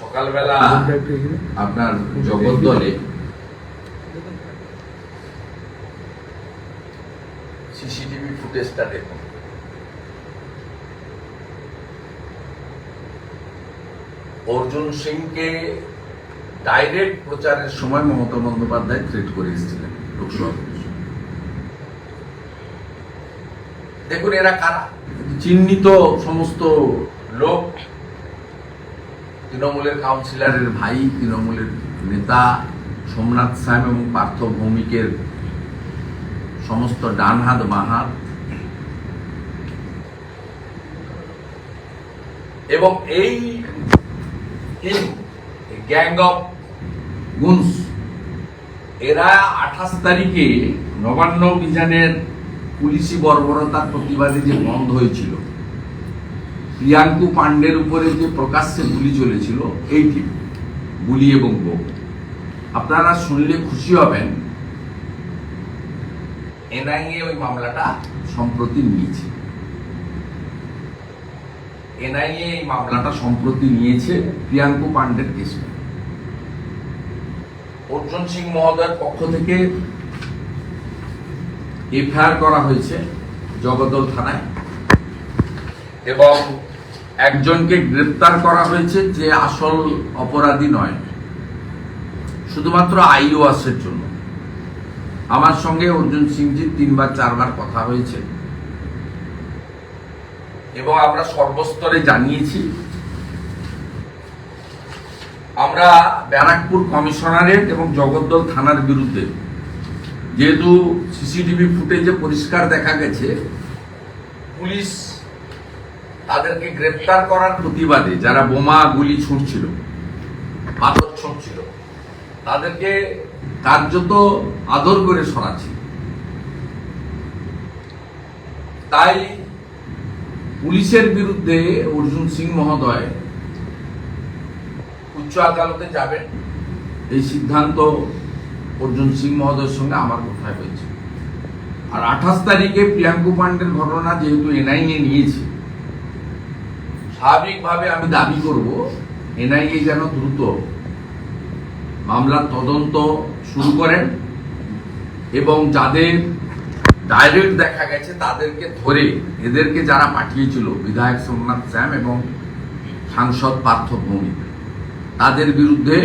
সকালবেলা আপনার জগদ্দলে সিসিটিভি ফুটেজটা দেখুন। অর্জুন সিংকে ডাইরেক্ট প্রচারের সময় মমতা বন্দ্যোপাধ্যায় থ্রেট করে এসেছিলেন লোকসভা দেখুন এরা কারা? চিহ্নিত সমস্ত লোক তৃণমূলের কাউন্সিলরের ভাই, তৃণমূলের নেতা সোমনাথ শ্যাম এবং পার্থ ভৌমিকের সমস্ত ডান হাত বাঁ হাত এবং এই গ্যাং অফ গুনস এরা আঠাশ তারিখে নবান্ন অভিযানের পুলিশি বর্বরতার প্রতিবাদে যে বন্ধ হয়েছিল। প্রিয়াঙ্কু পান্ডের উপরে যে প্রকাশ্যে গুলি চলেছিল এই টিম গুলি এবং বোম আপনারা শুনলে খুশি হবেন। এনআইএ ওই মামলাটা সম্প্রতি নিয়েছে। এনআইএ এই মামলাটা সম্প্রতি নিয়েছে প্রিয়াঙ্কু পান্ডের কেসে। অর্জুন সিং মহোদয়ের পক্ষ থেকে এফআইআর করা হয়েছে জগদল থানায়। এবং একজনকে গ্রেপ্তার করা হয়েছে যে আসল অপরাধী নয়। শুধুমাত্র আইওয়াসের জন্য। আমার সঙ্গে অর্জুন সিংজির তিনবার, চারবার কথা হয়েছে। এবং আমরা সর্বস্তরে জানিয়েছি, আমরা ব্যারাকপুর কমিশনারেট এবং জগদ্দল থানার বিরুদ্ধে যেহেতু সিসিটিভি ফুটেজে পরিষ্কার দেখা গেছে, পুলিশ তাদেরকে গ্রেপ্তার করার প্রতিবাদে যারা বোমা, গুলি ছুটছিল পাথর ছুটছিল তাদেরকে কার্যত আদর করে সরাচ্ছিল তাই পুলিশের বিরুদ্ধে অর্জুন সিং মহোদয় উচ্চ আদালতে যাবেন। এই সিদ্ধান্ত অর্জুন সিং মহোদয়ের সঙ্গে আমার কথায় হয়েছে। আর আঠাশ তারিখে প্রিয়াঙ্কু পান্ডের ঘটনা যেহেতু এনআইএ নিয়েছে স্বাভাবিকভাবে আমি দাবি করব, এনআইএ যেন দ্রুত মামলার তদন্ত শুরু করেন এবং যাদের ডাইরেক্ট দেখা গেছে তাদেরকে ধরে এদেরকে যারা পাঠিয়েছিল, বিধায়ক সোমনাথ শ্যাম এবং সাংসদ পার্থ ভৌমিক, তাদের বিরুদ্ধে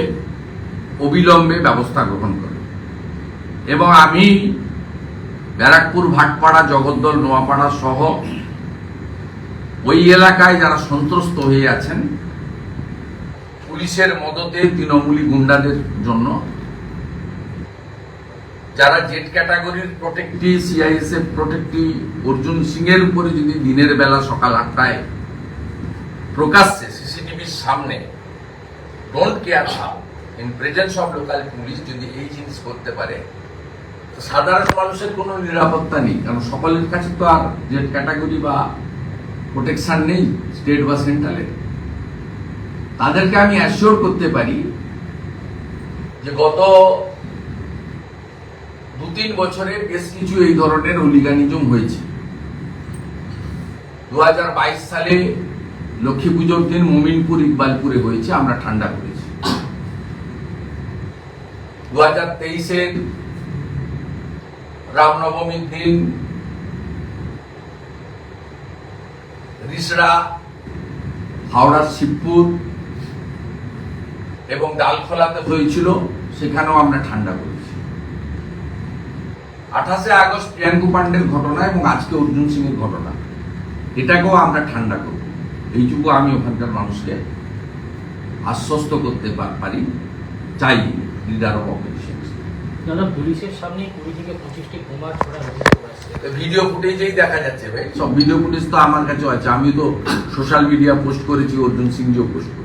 অবিলম্বে ব্যবস্থা গ্রহণ করে এবং আমি ব্যারাকপুর, ভাটপাড়া, জগদ্দল, নোয়াপাড়া সহ ওই এলাকায় যারা সন্ত্রস্ত হয়ে আছেন, পুলিশের মদতে তৃণমূলী গুন্ডাদের জন্য, যারা জেড ক্যাটাগরির protectee, CISF protectee, Arjun Singh এর উপরে যদি দিনের বেলা সকাল আটটায় প্রকাশ্যে সিসিটিভির সামনে don't care how in presence of local police যদি এই জিনিস করতে পারে সাধারণ মানুষের কোনো নিরাপত্তা নেই। কারণ সকলের কাছে তো আর জেড ক্যাটাগরি বা প্রোটেকশন নেই স্টেট বা সেন্ট্রালের তাদেরকে আমি অ্যাসিওর করতে পারি যে গত দু তিন বছরে বেশ কিছু এই ধরনের হুলিগানিজম হয়েছে। দু সালে লক্ষ্মী পুজোর দিন মোমিনপুর, ইকবালপুরে হয়েছে, আমরা ঠান্ডা করেছি। দু হাজার তেইশের রামনবমীর দিন রিসড়া হাওড়ার শিবপুর এবং ডালখোলাতে হয়েছিল, সেখানেও আমরা ঠান্ডা করেছি। আঠাশে আগস্ট প্রিয়াঙ্কু পান্ডের ঘটনা এবং আজকে অর্জুন সিং এর ঘটনা। এটাকেও আমরা ঠান্ডা করব। এইটুকু আমি ওখানকার মানুষকে আশ্বস্ত করতে পারি। চাই অফ অপোজিশন দাদা পুলিশের সামনে কুড়ি থেকে পঁচিশটি বোমা ছোড়া ভিডিও ফুটেজেই দেখা যাচ্ছে ভাই। সব ভিডিও ফুটেজ তো আমার কাছে আছে। আমি তো সোশ্যাল মিডিয়া পোস্ট করেছি অর্জুন সিং জিও পোস্ট করেছি।